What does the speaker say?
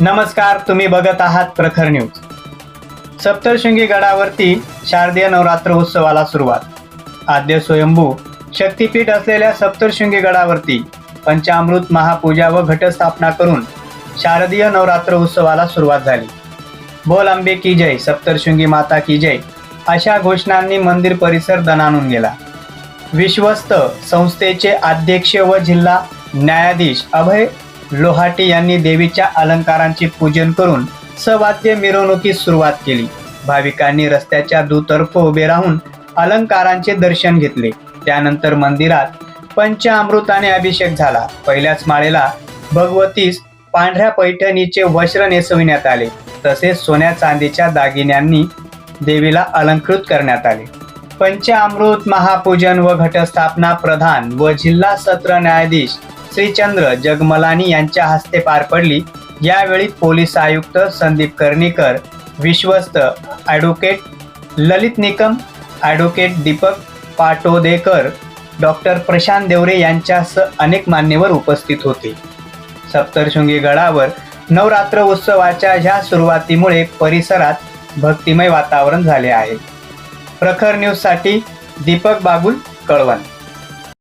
नमस्कार तुम्ही बघत आहात प्रखर न्यूज. सप्तशृंगी गडावरती शारदीय नवरात्र उत्सवाला सुरुवात. आद्य स्वयंभू शक्तीपीठ असलेल्या सप्तशृंगी गडावरती पंचामृत महापूजा व घटस्थापना करून शारदीय नवरात्र उत्सवाला सुरुवात झाली. बोल अंबे की जय सप्तशृंगी माता की जय अशा घोषणांनी मंदिर परिसर दणानून गेला. विश्वस्त संस्थेचे अध्यक्ष व जिल्हा न्यायाधीश अभय लोहाटी यांनी देवीच्या अलंकारांचे पूजन करून सवाद्य मिरवणुकीस सुरुवात केली. भाविकांनी रस्त्याच्या दुतर्फ उभे राहून अलंकारांचे दर्शन घेतले. त्यानंतर मंदिरात पंचामृताने अभिषेक झाला. पहिल्याच माळेला भगवतीस पांढऱ्या पैठणीचे वस्त्र नेसविण्यात आले. तसेच सोन्या चांदीच्या दागिन्यांनी देवीला अलंकृत करण्यात आले. पंचामृत महापूजन व घटस्थापना प्रधान व जिल्हा सत्र न्यायाधीश श्रीचंद्र जगमलानी यांच्या हस्ते पार पडली. यावेळी पोलीस आयुक्त संदीप कर्णीकर विश्वस्त advocate Lalit Nikam advocate Deepak Patodekar doctor Prashant Devre यांच्यासह अनेक मान्यवर उपस्थित होते. सप्तशृंगी गडावर नवरात्र उत्सवाच्या ह्या सुरुवातीमुळे परिसरात भक्तिमय वातावरण झाले आहे. प्रखर न्यूजसाठी दीपक बागुल कळवण.